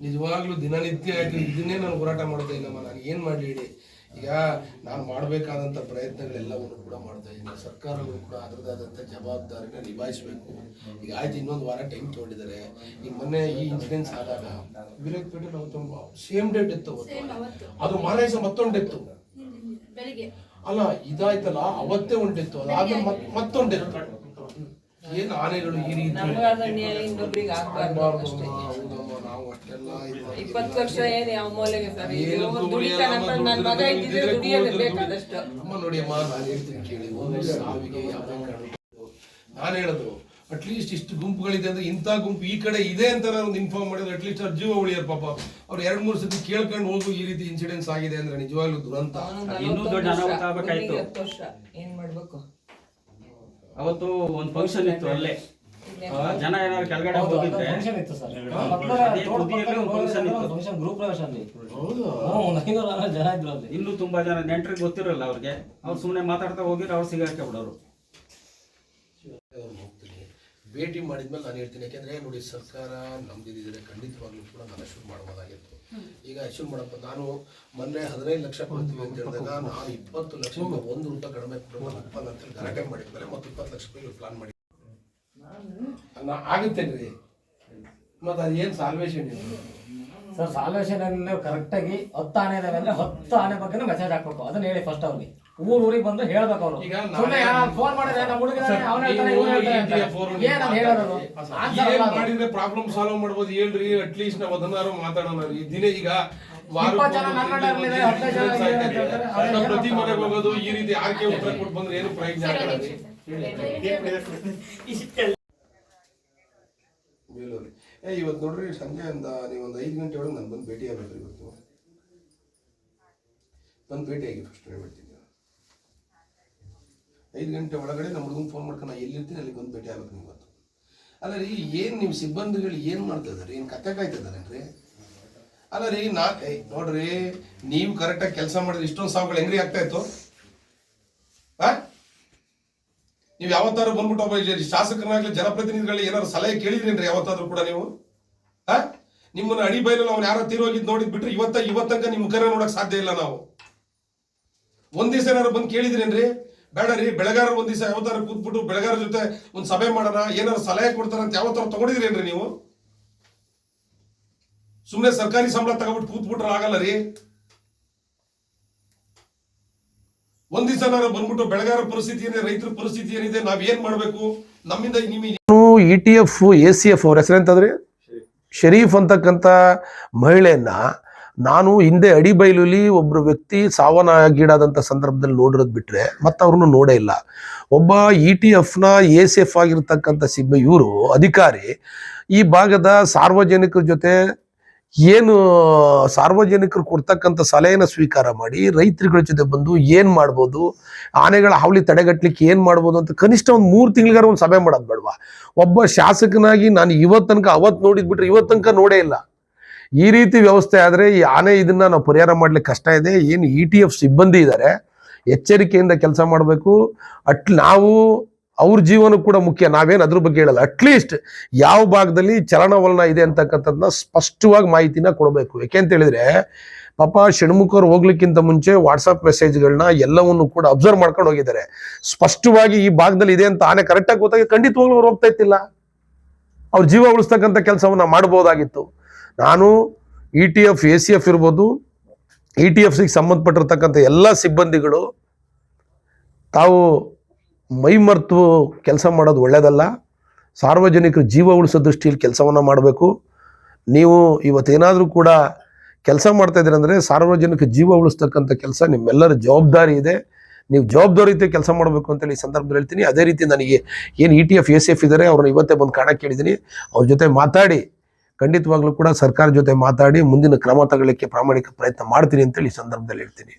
ನಿಜವಾಗ್ಲೂ ದಿನನಿತ್ಯ ಆಯ್ತು ಇದನ್ನೇ ನಾನು ಹೋರಾಟ ಮಾಡ್ತಾ ಇಲ್ಲಮ್ಮ ನಾನು ಏನು ಮಾಡಲಿ ಹೇಳಿ? ಈಗ ನಾನು ಮಾಡಬೇಕಾದಂಥ ಪ್ರಯತ್ನಗಳೆಲ್ಲವನ್ನು ಕೂಡ ಮಾಡ್ತಾ ಇದ್ದೀನಿ. ಸರ್ಕಾರಗಳು ಕೂಡ ಅದರದಾದಂತ ಜವಾಬ್ದಾರಿನ ನಿಭಾಯಿಸಬೇಕು. ಈಗ ಆಯ್ತು ಇನ್ನೊಂದು ವಾರ ಟೈಮ್ ತೊಗೊಂಡಿದ್ದಾರೆ. ಈಗ ಮೊನ್ನೆ ಈ ಇನ್ಸಿಡೆನ್ಸ್ ಆದಾಗ ವಿರಾಜಪೇಟೆ ನಾವು ತುಂಬ ಸೇಮ್ ಡೇಟ್ ಇತ್ತು ಅದು ದಿವಸ ಮತ್ತೊಂದು ಡೆತ್ತು ಅಲ್ಲ ಇದಾಯ್ತಲ್ಲ ಅವತ್ತೇ ಉಂಟಿತ್ತು ಅದಾದ್ಮೇಲೆ ಮತ್ತೊಂಡಿತ್ತು. ಏನ್ ಆನೆಗಳು ಈ ರೀತಿ ಇನ್ನೊಬ್ರಿಗೆ ಆಗ್ಬಾರ್ದು ನಾವು ಅಷ್ಟೆಲ್ಲ ಇಪ್ಪತ್ತು ವರ್ಷ ಏನ್ ಯಾವ ಮೂಲೆಗೆ ಸರ್? ನನ್ನ ಮಗ ಇದ್ದಿದ್ರೆ ದುಡಿಯೋದು ಬೇಕಾದಷ್ಟು. ಅಮ್ಮ ನೋಡಿ ಅಮ್ಮ ನಾನು ಹೇಳ್ತೀನಿ ಕೇಳಿ ಒಂದು ಸಾವಿಗೆ ಯಾವುದೇ ಕಾರಣಕ್ಕೂ ನಾನು ಹೇಳೋದು ಅಟ್ಲೀಸ್ಟ್ ಇಷ್ಟು ಗುಂಪುಗಳಿದೆ ಅಂದ್ರೆ ಇಂಥ ಗುಂಪು ಈ ಕಡೆ ಇದೆ ಅಂತ ಒಂದು ಇನ್ಫಾರ್ಮ್ ಮಾಡಿದ್ರೆ ಅಟ್ಲೀಸ್ಟ್ ಅವ್ರ ಜೀವ ಉಳಿಯೋರು ಪಾಪ ಅವ್ರು ಎರಡ್ ಮೂರು ಸತಿ ಕೇಳ್ಕೊಂಡು ಹೋಗು ಈ ರೀತಿ ಇನ್ಸಿಡೆನ್ಸ್ ಆಗಿದೆ ಅಂದ್ರೆ ನಿಜವಾಗ್ಲೂ ದುರಂತ. ಇನ್ನೂ ದೊಡ್ಡ ಅನಾಹುತ ಆಗ್ಬೇಕಾಯ್ತು. ಏನ್ ಮಾಡ್ಬೇಕು? ಅವತ್ತು ಒಂದು ಫಂಕ್ಷನ್ ಇತ್ತು ಅಲ್ಲೇ. ಜನ ಏನಾದ್ರು ಕೆಳಗಡೆ ಹೋಗಿದ್ರೆ. ಇನ್ನೂ ತುಂಬಾ ಜನ ನೆಂಟ್ರಿಗೆ ಗೊತ್ತಿರಲ್ಲ ಅವ್ರಿಗೆ. ಅವ್ರು ಸುಮ್ಮನೆ ಮಾತಾಡ್ತಾ ಹೋಗಿದ್ರೆ ಅವ್ರು ಸಿಗಾಕೆ ಬಿಡೋರು. ಭೇಟಿ ಮಾಡಿದ್ಮೇಲೆ ನಾನು ಹೇಳ್ತೀನಿ ಯಾಕೆಂದ್ರೆ ನೋಡಿ ಸರ್ಕಾರ ನಮ್ದಿದ್ರೆ ಖಂಡಿತವಾಗ್ಲೂ ಕೂಡ ನಾನು ಶುರು ಮಾಡ್ಬೋದಾಗಿತ್ತು ಈಗ ಅಶೂರ್ ಮಾಡಪ್ಪ ನಾನು ಮೊನ್ನೆ ಹದಿನೈದು ಲಕ್ಷ ಕೊಡ್ತೀವಿ ಅಂತ ಹೇಳಿದಾಗ ನಾನು ಇಪ್ಪತ್ತು ಲಕ್ಷ ಒಂದು ರೂಪಾಯಿ ಕಡಿಮೆ ಕೊಡೋದು ಒಪ್ಪಲ್ಲ ಅಂತ ಹೇಳಿ ಗಲಾಟೆ ಮಾಡಿದ್ಮೇಲೆ ಮತ್ತೆ ಇಪ್ಪತ್ತು ಲಕ್ಷ ರೂಪಾಯಿ ಪ್ಲಾನ್ ಮಾಡಿ. ನಾ ಆಗುತ್ತೇನ್ರಿ ಮತ್ತೆ ಅದೇನು ಸಾಲ್ವೇಷನ್ ಇಲ್ಲ ಸರ್ ಸಾಲ್ವೇಷನ್ ಕರೆಕ್ಟಾಗಿ ಹತ್ತು ಆನೆ ಇದಾವೆ ಅಂದ್ರೆ ಹತ್ತು ಆನೆ ಬಗ್ಗೆ ಮೆಸೇಜ್ ಹಾಕ್ಬೇಕು. ಅದನ್ನ ಹೇಳಿ ಫಸ್ಟ್ ಅವ್ರಿಗೆ. ಊರ್ ಊರಿಗೆ ಬಂದು ಹೇಳ್ಬೇಕು ಅವರು. ಈಗ ನಾಳೆ- ಸುಮ್ಮನೆ ಫೋನ್ ಮಾಡಿದ್ರೆ ನಮ್ಮ ಹುಡುಗ ಅವ್ನ ಹೇಳ್ತಾನೆ ನೀವು ಇವ್ನು ಹೇಳ್ತಾನೆ ಈ ಅಂತ. ಫೋನ್ ಏನ್ ಅದ್ ಹೇಳೋದು? Answer ಏನ್ ಅಲ್ಲ ಅದು. ಮಾಡಿದ್ರೆ ಪ್ರಾಬ್ಲಮ್ ಸಾಲ್ವ್ ಮಾಡ್ಬೋದು ಹೇಳ್ರಿ ಅಟ್ಲೀಸ್ಟ್ ನಾವು ಅದನ್ನಾರು ಮಾತಾಡೋಣ. ಈ ದಿನ ಈಗ ವಾರಕ್ಕೆ ಇಪ್ಪತ್ತು ಜನ ಒಂದು ನನ್ನ ತಿಂಗಳಿಗೆ ಇದ್ದಾರೆ, ಹದಿನೈದು ಜನ ಒಂದು ಅಂತ ಹೇಳ್ತಾರೆ. ಅವ್ರು ನಾವು ಪ್ರತಿ ಮನೆ ಮನೆಗೆ ಹೋಗೋದು ಈ ರೀತಿ ಆರ್ಕೆ ಉತ್ತರ ಕೊಟ್ಟು ಬಂದ್ರೆ ಏನು ಪ್ರಯೋಜನ ಆಗಲ್ಲ. ರೀ ಬೇಲೂರಿ ಏ ಇವತ್ತು ನೋಡ್ರಿ ಸಂಜೆ ಒಂದು ನೀವು ಒಂದು ಐದು ಗಂಟೆ ಒಳಗೆ ನಾನು ಬಂದು ಭೇಟಿ ಆಗ್ಬೇಕು ಇವತ್ತು. ಬಂದು ಭೇಟಿ ಆಗಿ ಫಸ್ಟ್ ಹೇಳ್ಬಿಡ್ತೀನಿ ಐದು ಗಂಟೆ ಒಳಗಡೆ ನಮ್ಮ ಹುಡುಗನ ಫೋನ್ ಮಾಡ್ಕೊಂಡು ನಾನು ಎಲ್ಲಿರ್ತೀನಿ ಅಲ್ಲಿಗೆ ಬಂದು ಭೇಟಿ ಆಗ್ಬೇಕು ನೀವು ಇವತ್ತು ಅಲ್ಲ ರೀ ಏನು ನಿಮ್ಮ ಸಿಬ್ಬಂದಿಗಳು ಏನು ಮಾಡ್ತಾ ಇದ್ದಾರೆ ಏನು ಕತೆ ಕಾಯ್ತಾ ಇದ್ದಾರೇನ್ರಿ ಅಲ್ಲ ರೀ ನಾ ನೋಡ್ರಿ, ನೀವು ಕರೆಕ್ಟಾಗಿ ಕೆಲಸ ಮಾಡಿದ್ರೆ ಇಷ್ಟೊಂದು ಸಾವುಗಳು ಹೆಂಗ್ರಿ ಆಗ್ತಾ ಇತ್ತು? ಹಾ ನೀವು ಯಾವತ್ತಾದ್ರು ಬಂದ್ಬಿಟ್ಟು ಒಬ್ಬ ಶಾಸಕರನ್ನಾಗ್ಲಿ ಜನಪ್ರತಿನಿಧಿಗಳು ಏನಾದ್ರು ಸಲಹೆ ಕೇಳಿದ್ರೇನ್ರಿ ಯಾವತ್ತಾದ್ರೂ ಕೂಡ ನೀವು? ಹಾ ನಿಮ್ಮನ್ನ ಅಡಿ ಬೈಲಲ್ಲಿ ಅವ್ನು ಯಾರೋ ತೀರೋಗಿದ್ ನೋಡಿದ್ ಬಿಟ್ರೆ ಇವತ್ತ ಇವತ್ತಂಕ ನಿಮ್ಮ ಮುಖರ ನೋಡಕ್ ಸಾಧ್ಯ ಇಲ್ಲ ನಾವು. ಒಂದ್ ದಿವಸ ಏನಾದ್ರು ಬಂದು ಕೇಳಿದ್ರೇನ್ರಿ? ಬೇಡ ರೀ ಬೆಳಗಾರ ಒಂದ್ ದಿವಸ ಯಾವತ್ತಾರು ಕೂತ್ಬಿಟ್ಟು ಬೆಳಗಾರ ಜೊತೆ ಒಂದ್ ಸಭೆ ಮಾಡೋಣ ಏನಾರು ಸಲಹೆ ಕೊಡ್ತಾರ ಅಂತ ಯಾವತ್ತಾರ ತಗೊಂಡಿದ್ರೇನ್ರಿ ನೀವು? ಸುಮ್ಮನೆ ಸರ್ಕಾರಿ ಸಂಬಳ ತಗೊಬಿಟ್ಟು ಕೂತ್ಬಿಟ್ರೆ ಆಗಲ್ಲ ರೀ. ಒಂದ್ ದಿವಸ ಬಂದ್ಬಿಟ್ಟು ಬೆಳಗಾರ ಪರಿಸ್ಥಿತಿ ಏನಿದೆ ರೈತರ ಪರಿಸ್ಥಿತಿ ಏನಿದೆ ನಾವ್ ಏನ್ ಮಾಡ್ಬೇಕು? ನಮ್ಮಿಂದ ನಿಮಗೆ E T F A C F ಅವ್ರ ಹೆಸರೆಂತಂದ್ರೆ ಶರೀಫ್. ಅಂತಕ್ಕಂಥ ಮಹಿಳೆಯನ್ನ ನಾನು ಹಿಂದೆ ಅಡಿಬೈಲುಲಿ ಒಬ್ಬರು ವ್ಯಕ್ತಿ ಸಾವನಾಗೀಡಾದಂಥ ಸಂದರ್ಭದಲ್ಲಿ ನೋಡಿರೋದು ಬಿಟ್ರೆ ಮತ್ತೆ ಅವ್ರನ್ನು ನೋಡೇ ಇಲ್ಲ. ಒಬ್ಬ ಇ ಟಿ ಎಫ್ನ ಎ ಸಿ ಎಫ್ ಆಗಿರ್ತಕ್ಕಂಥ ಸಿಬ್ಬ ಇವರು ಅಧಿಕಾರಿ, ಈ ಭಾಗದ ಸಾರ್ವಜನಿಕರ ಜೊತೆ ಏನು ಸಾರ್ವಜನಿಕರು ಕೊಡ್ತಕ್ಕಂಥ ಸಲಹೆನ ಸ್ವೀಕಾರ ಮಾಡಿ ರೈತರುಗಳ ಜೊತೆ ಬಂದು ಏನು ಮಾಡ್ಬೋದು, ಆನೆಗಳ ಹಾವಳಿ ತಡೆಗಟ್ಟಲಿಕ್ಕೆ ಏನು ಮಾಡ್ಬೋದು ಅಂತ ಕನಿಷ್ಠ ಒಂದು ಮೂರು ತಿಂಗಳಿಗಾರ ಒಂದು ಸಭೆ ಮಾಡೋದು ಬೇಡವಾ. ಒಬ್ಬ ಶಾಸಕನಾಗಿ ನಾನು ಇವತ್ತು ತನಕ ಅವತ್ತು ನೋಡಿದ್ ಬಿಟ್ರೆ ಇವತ್ತು ತನಕ ನೋಡೇ ಇಲ್ಲ. ಈ ರೀತಿ ವ್ಯವಸ್ಥೆ ಆದರೆ ಈ ಆನೆ ಇದನ್ನ ನಾವು ಪರಿಹಾರ ಮಾಡ್ಲಿಕ್ಕೆ ಕಷ್ಟ ಇದೆ. ಏನು ಇ ಟಿ ಎಫ್ ಸಿಬ್ಬಂದಿ ಇದ್ದಾರೆ ಎಚ್ಚರಿಕೆಯಿಂದ ಕೆಲಸ ಮಾಡಬೇಕು. ಅಟ್ ನಾವು ಅವ್ರ ಜೀವನ ಕೂಡ ಮುಖ್ಯ. ನಾವೇನು ಅದ್ರ ಬಗ್ಗೆ ಹೇಳಲ್ಲ. ಅಟ್ಲೀಸ್ಟ್ ಯಾವ ಭಾಗದಲ್ಲಿ ಚಲನವಲನ ಇದೆ ಅಂತಕ್ಕಂಥದ್ದನ್ನ ಸ್ಪಷ್ಟವಾಗಿ ಮಾಹಿತಿನ ಕೊಡಬೇಕು. ಯಾಕೆ ಅಂತ ಹೇಳಿದ್ರೆ, ಪಾಪ ಷಣ್ಮುಖರು ಹೋಗ್ಲಿಕ್ಕಿಂತ ಮುಂಚೆ ವಾಟ್ಸಪ್ ಮೆಸೇಜ್ಗಳನ್ನ ಎಲ್ಲವನ್ನು ಕೂಡ ಅಬ್ಸರ್ವ್ ಮಾಡ್ಕೊಂಡು ಹೋಗಿದ್ದಾರೆ. ಸ್ಪಷ್ಟವಾಗಿ ಈ ಭಾಗದಲ್ಲಿ ಇದೆ ಅಂತ ಆನೆ ಕರೆಕ್ಟಾಗಿ ಗೊತ್ತಾಗಿ ಖಂಡಿತವಾಗ್ಲೂ ಅವ್ರು ಹೋಗ್ತಾ ಇತ್ತಿಲ್ಲ ಅವ್ರ ಜೀವ ಉಳಿಸ್ತಕ್ಕಂಥ ಕೆಲಸವನ್ನ ಮಾಡ್ಬೋದಾಗಿತ್ತು. ನಾನು E T F A C F ಇರ್ಬೋದು ಇ ಟಿ ಎಫ್ಸಿಗೆ ಸಂಬಂಧಪಟ್ಟಿರ್ತಕ್ಕಂಥ ಎಲ್ಲ ಸಿಬ್ಬಂದಿಗಳು ತಾವು ಮೈಮರ್ತು ಕೆಲಸ ಮಾಡೋದು ಒಳ್ಳೆಯದಲ್ಲ ಸಾರ್ವಜನಿಕರು ಜೀವ ಉಳಿಸೋ ದೃಷ್ಟಿಯಲ್ಲಿ ಕೆಲಸವನ್ನು ಮಾಡಬೇಕು. ನೀವು ಇವತ್ತೇನಾದರೂ ಕೂಡ ಕೆಲಸ ಮಾಡ್ತಾ ಅಂದರೆ ಸಾರ್ವಜನಿಕ ಜೀವ ಉಳಿಸ್ತಕ್ಕಂಥ ಕೆಲಸ ನಿಮ್ಮೆಲ್ಲರ ಜವಾಬ್ದಾರಿ ಇದೆ. ನೀವು ಜವಾಬ್ದಾರಿಯುತ ಕೆಲಸ ಮಾಡಬೇಕು ಅಂತೇಳಿ ಈ ಸಂದರ್ಭದಲ್ಲಿ ಹೇಳ್ತೀನಿ. ಅದೇ ರೀತಿ ನನಗೆ ಏನು E T F A C F ಇದ್ದಾರೆ ಅವ್ರನ್ನ ಇವತ್ತೇ ಬಂದು ಕಾಣಕ್ಕೆ ಕೇಳಿದ್ದೀನಿ ಅವ್ರ ಜೊತೆ ಮಾತಾಡಿ. ಖಂಡಿತವಾಗ್ಲೂ ಕೂಡ ಸರ್ಕಾರ ಜೊತೆ ಮಾತಾಡಿ ಮುಂದಿನ ಕ್ರಮ ತಗೊಳ್ಳಿಕ್ಕೆ ಪ್ರಾಮಾಣಿಕ ಪ್ರಯತ್ನ ಮಾಡ್ತೀನಿ ಅಂತೇಳಿ ಹೇಳಿ ಸಂದರ್ಭದಲ್ಲಿ ಹೇಳ್ತೀನಿ.